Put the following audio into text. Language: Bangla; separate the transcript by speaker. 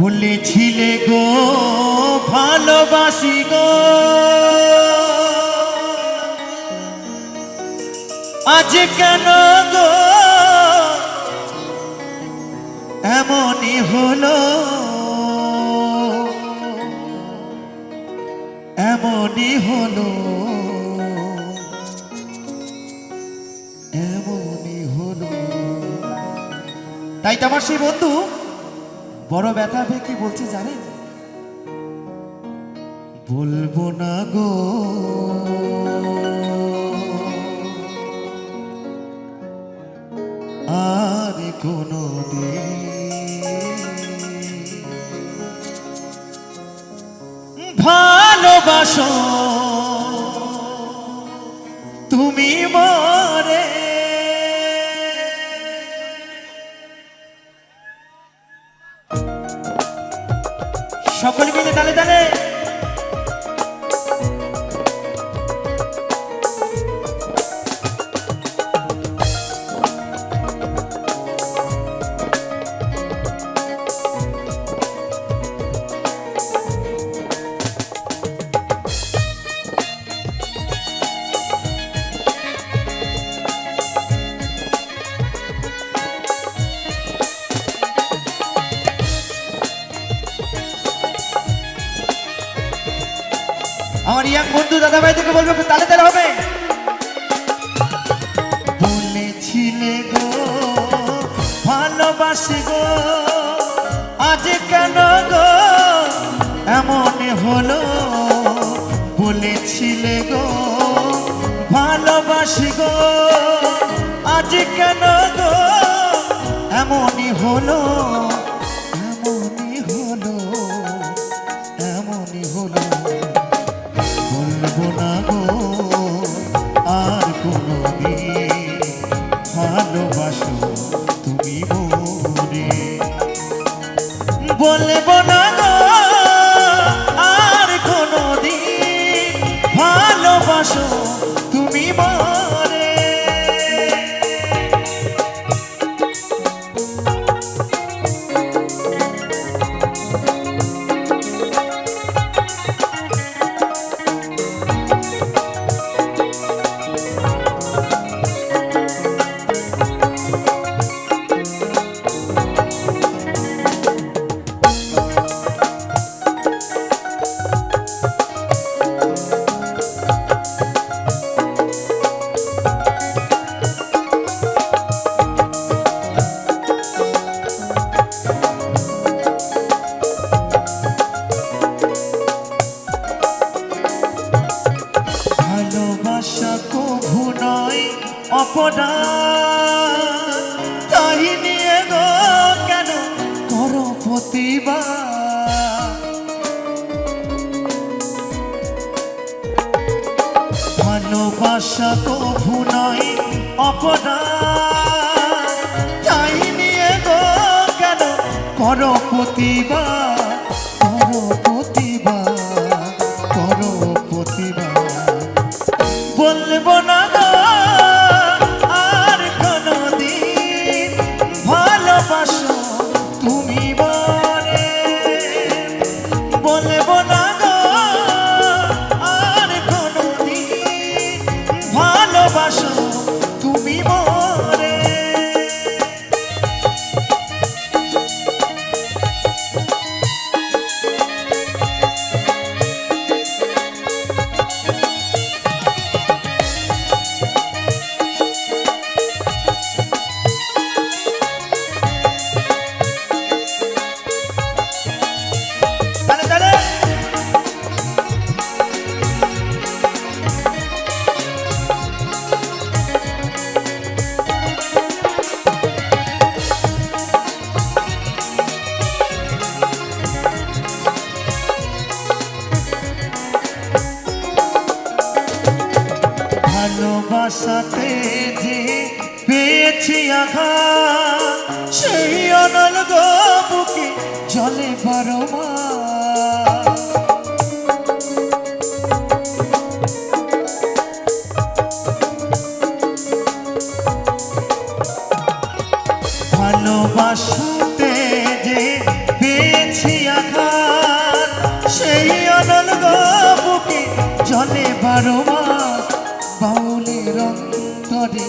Speaker 1: বলেছিলে গো, ভালোবাসি গো। আজ কেন গো? এমনই হলো। এমনই হলো। এমনই হলো। তাই তো আমার সেই বন্ধু। বড় ব্যথা পেয়ে কি বলছে জানেন বলব না গো। আর কোনো ভালোবাসো তুমি মরে আমার ইয়াং বন্ধু দাদা ভাই থেকে বলবে তালে তালে হবে। বলেছিলে গো, ভালোবাসি গো, আজ কেন গো এমন হলো? বলেছিলে গো, ভালোবাসি গো, আজ কেন গো এমনই হলো? ভালোবাসো প্রতিবাদ ভালোবাসা কভু নয়, অপরাধ। তাই নিয়ে গো কেন করো প্রতিবাদ? করো প্রতিবাদ করো প্রতিবাদ। বলব না পেয়েছি আঘা সেই অনল বুকে জলে পারো ভালোবাসতে যে পেয়েছি আঘাত, সেই অনল বুকে জলে পারো মাস বাউলের অন্তরে